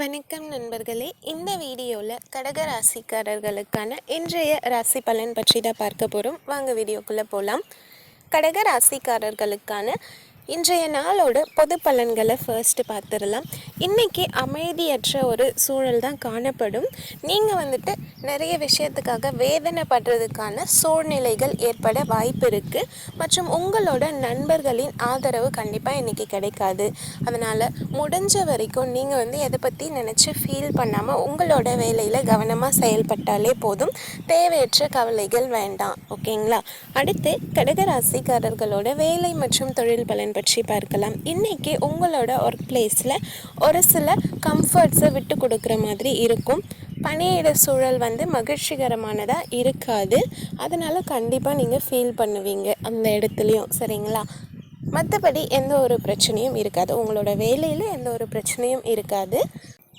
வணக்கம் நண்பர்களே. இந்த வீடியோவில் கடக ராசிக்காரர்களுக்கான இன்றைய ராசி பலன் பற்றி தான் பார்க்க போகிறோம் வாங்க வீடியோக்குள்ளே போகலாம் கடக ராசிக்காரர்களுக்கான இன்றைய நாளோட பொது பலன்களை ஃபர்ஸ்ட் பார்த்துடலாம். இன்றைக்கி அமைதியற்ற ஒரு சூழல் தான் காணப்படும். நீங்கள் வந்துட்டு நிறைய விஷயத்துக்காக வேதனைப்படுறதுக்கான சூழ்நிலைகள் ஏற்பட வாய்ப்பு இருக்குது மற்றும் உங்களோட நண்பர்களின் ஆதரவு கண்டிப்பாக இன்றைக்கி கிடைக்காது. அதனால் முடிஞ்ச வரைக்கும் நீங்கள் வந்து எதை பற்றி நினச்சி ஃபீல் பண்ணாமல் உங்களோட வேலையில் கவனமாக செயல்பட்டாலே போதும். தேவையற்ற கவலைகள் வேண்டாம். ஓகேங்களா? அடுத்து கடகராசிக்காரர்களோட வேலை மற்றும் தொழில் பலன் பற்றி பார்க்கலாம். இன்றைக்கி உங்களோட ஒர்க் பிளேஸில் ஒரு சில கம்ஃபர்ட்ஸை விட்டு கொடுக்குற மாதிரி இருக்கும். பணியிட சூழல் வந்து மகிழ்ச்சிகரமானதாக இருக்காது. அதனால் கண்டிப்பாக நீங்கள் ஃபீல் பண்ணுவீங்க அந்த இடத்துலையும் சரிங்களா? மற்றபடி எந்த ஒரு பிரச்சனையும் இருக்காது. உங்களோட வேலையில் எந்த ஒரு பிரச்சனையும் இருக்காது.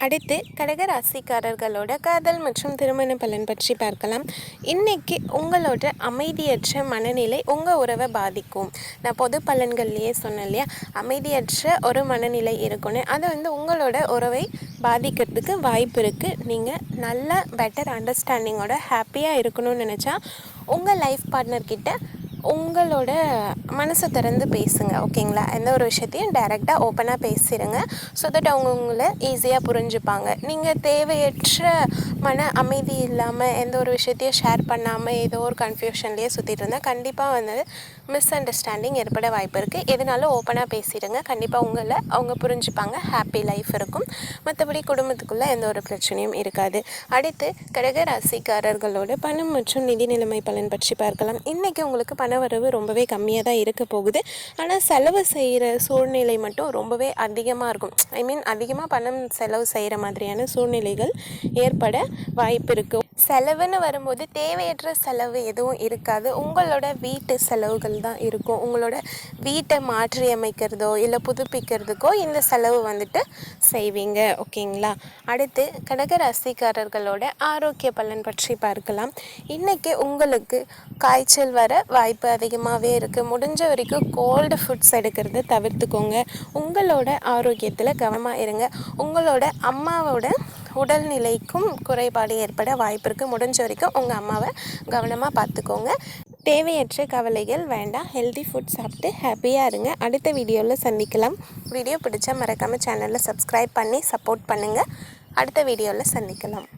அடுத்து கடக ராசிக்காரர்களோட காதல் மற்றும் திருமண பலன் பற்றி பார்க்கலாம். இன்றைக்கி உங்களோட அமைதியற்ற மனநிலை உங்கள் உறவை பாதிக்கும். நான் பொது பலன்கள்லேயே சொன்னேன் இல்லையா? அமைதியற்ற ஒரு மனநிலை இருக்குன்னு அது வந்து உங்களோட உறவை பாதிக்கிறதுக்கு வாய்ப்பு இருக்குது நீங்கள் நல்ல பெட்டர் அண்டர்ஸ்டாண்டிங்கோட ஹாப்பியாக இருக்கணும்னு நினச்சா உங்கள் லைஃப் பார்ட்னர்கிட்ட உங்களோட மனசை திறந்து பேசுங்க ஓகேங்களா? எந்த ஒரு விஷயத்தையும் டைரெக்டாக ஓப்பனாக பேசிடுங்க ஸோ தட் அவங்க உங்களை ஈஸியாக புரிஞ்சுப்பாங்க. நீங்கள் தேவையற்ற மன அமைதி இல்லாமல் எந்த ஒரு விஷயத்தையும் ஷேர் பண்ணாமல் ஏதோ ஒரு கன்ஃபியூஷன்லேயே சுற்றிட்டு இருந்தால் கண்டிப்பாக வந்து மிஸ் அண்டர்ஸ்டாண்டிங் ஏற்பட வாய்ப்பு இருக்குது எதுனாலும் ஓப்பனாக பேசிடுங்க கண்டிப்பாக உங்களை அவங்க புரிஞ்சுப்பாங்க. ஹாப்பி லைஃப் இருக்கும். மற்றபடி குடும்பத்துக்குள்ளே எந்த ஒரு பிரச்சனையும் இருக்காது. அடுத்து கடக ராசிக்காரர்களோட பணம் மற்றும் நிதி நிலைமை பலன் பற்றி பார்க்கலாம். இன்றைக்கி உங்களுக்கு பணம் பணவரவு ரொம்பவே கம்மியாக தான் இருக்க போகுது. ஆனால் செலவு செய்கிற சூழ்நிலை மட்டும் ரொம்பவே அதிகமாக இருக்கும். ஐ மீன் அதிகமாக பணம் செலவு செய்கிற மாதிரியான சூழ்நிலைகள் ஏற்பட வாய்ப்பு இருக்குது செலவுன்னு வரும்போது தேவையற்ற செலவு எதுவும் இருக்காது. உங்களோட வீட்டு செலவுகள் தான் இருக்கும். உங்களோட வீட்டை மாற்றி அமைக்கிறதோ இல்லை புதுப்பிக்கிறதுக்கோ இந்த செலவு வந்துட்டு செய்வீங்க. ஓகேங்களா? அடுத்து கடக ராசிக்காரர்களோட ஆரோக்கிய பலன் பற்றி பார்க்கலாம். இன்றைக்கி உங்களுக்கு காய்ச்சல் வர வாய்ப்பு அதிகமாகவே இருக்குது முடிஞ்ச வரைக்கும் கோல்டு ஃபுட்ஸ் எடுக்கிறத தவிர்த்துக்கோங்க. உங்களோட ஆரோக்கியத்தில் கவனமாக இருங்க. உங்களோட அம்மாவோட உடல்நிலைக்கும் குறைபாடு ஏற்பட வாய்ப்பு இருக்குது முடிஞ்ச வரைக்கும் உங்கள் அம்மாவை கவனமாக பார்த்துக்கோங்க. தேவையற்ற கவலைகள் வேண்டாம். ஹெல்தி ஃபுட் சாப்பிட்டு ஹாப்பியாக இருங்க. அடுத்த வீடியோவில் சந்திக்கலாம். வீடியோ பிடிச்சா மறக்காமல் சேனலில் சப்ஸ்கிரைப் பண்ணி சப்போர்ட் பண்ணுங்கள் அடுத்த வீடியோவில் சந்திக்கலாம்.